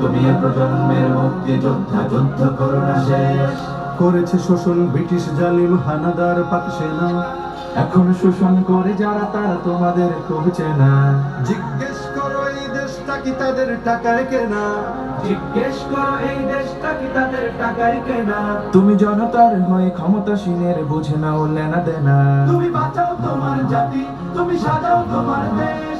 তুমি প্রজন্মের মুক্তি যোদ্ধা যুদ্ধ করো না শেষ। করেছে শোষণ ব্রিটিশ জালিম হানাদার পাক সেনা এখন শোষণ করে যারা তারা তোমাদের কবছে না। জিজ্ঞেস করো এই দেশটা কি তাদের টাকায় কেনা? জিজ্ঞেস করো এই দেশটা কি তাদের টাকায় কেনা? তুমি জনতার হয়ে ক্ষমতাসীনের বুঝে নাও লেনা দেনা। তুমি বাঁচাও তোমার জাতি তুমি সাজাও তোমার দেশ।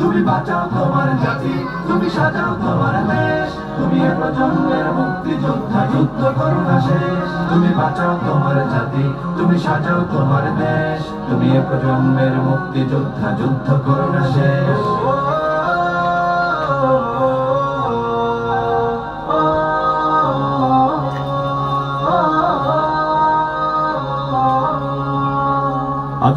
তুমি বাঁচাও তোমার জাতি, তুমি সাজাও তোমার দেশ, তুমি এ প্রজন্মের মুক্তি যোদ্ধা যুদ্ধ করো না শেষ। তুমি বাঁচাও তোমার জাতি, তুমি সাজাও তোমার দেশ, তুমি এ প্রজন্মের মুক্তি যোদ্ধা যুদ্ধ করো না শেষ।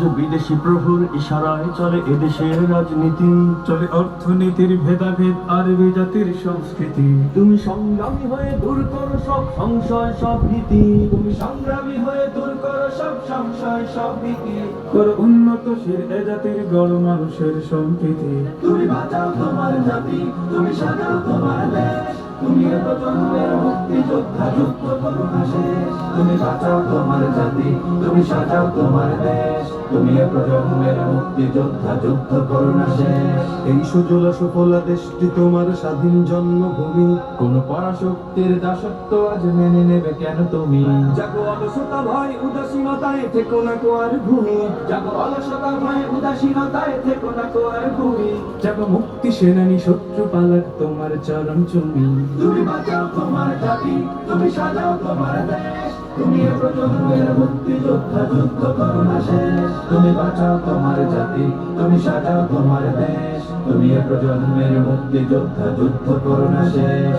আজ বিদেশি প্রভুর ইশারায় চলে এদেশের রাজনীতি। চলে অর্থনীতির ভেদাভেদ আর জাতির সংস্কৃতি। তুমি সংগ্রামী হয়ে দূর করো সব সংশয় সব ভীতি। তুমি সংগ্রামী হয়ে দূর করো সব সংশয় সব ভীতি। করো উন্নতশীল এ জাতির গড় মানুষের সম্প্রীতি। তুমি বাঁচাও তোমার জাতি তুমি সাজাও তোমার দেশ। তুমি এ প্রজন্মের মুক্তি যোদ্ধা যুদ্ধ করো না শেষ। তুমি বাঁচাও তোমার জাতি তুমি সাজাও তোমার দেশ। তুমি এ প্রজন্মের মুক্তি যোদ্ধা যুদ্ধ করো না শেষ। এই সুজলা সুফলা দেশটি তোমার স্বাধীন জন্মভূমি। কোন পরাশক্তির দাসত্ব আজ মেনে নেবে কেন তুমি? জাগো অলসতা ভয় উদাসীনতায় থেকো না কোয়ার ভূমি যাব অলসতা ভয় উদাসীনতায় থেকো না কোয়ার ভূমি যাব মুক্তি সেনানী শত্রু পালাক তোমার চরণ চুমি। তুমি বাঁচাও তোমার জাতি, তুমি সাজাও তোমার দেশ। তুমি এ প্রজন্মের মুক্তি যোদ্ধা যুদ্ধ করো না শেষ। তুমি বাঁচাও তোমার জাতি, তুমি সাজাও তোমার দেশ। তুমি এ প্রজন্মের মুক্তি যোদ্ধা যুদ্ধ করো না শেষ।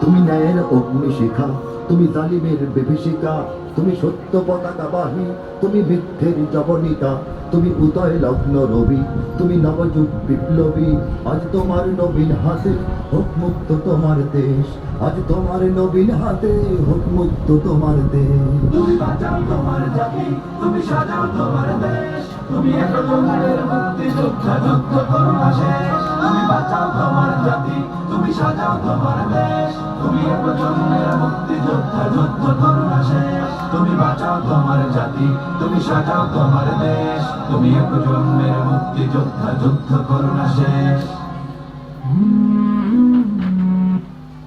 তুমি ন্যায়ের অগ্নিশিখা, তুমি জালিমের বিভীষিকা তুমি সত্য পতাকা বাহী, তুমি মিথ্যের জবনিকা তুমি উদয় লগ্ন রবি, তুমি নবযুগ বিপ্লবী, আজ তোমার নবীন হাতে হোক মুক্ত তোমার দেশ, আজ তোমার নবীন হাতে হোক মুক্ত তোমার দেশ। তুমি বাঁচাও তোমার জাতি, তুমি সাজাও তোমার দেশ, তুমি এ প্রজন্মের মুক্তি যোদ্ধা যুদ্ধ করো শেষ। তুমি বাঁচাও তোমার জাতি, তুমি সাজাও তোমার দেশ, তুমি এ প্রজন্মের মুক্তি যোদ্ধা যুদ্ধ করো না শেষ তুমি বাঁচাও তোমার জাতি, তুমি সাজাও তোমার দেশ, তুমি এক জন্মের মুক্তি যোদ্ধা যুদ্ধ করো শেষ।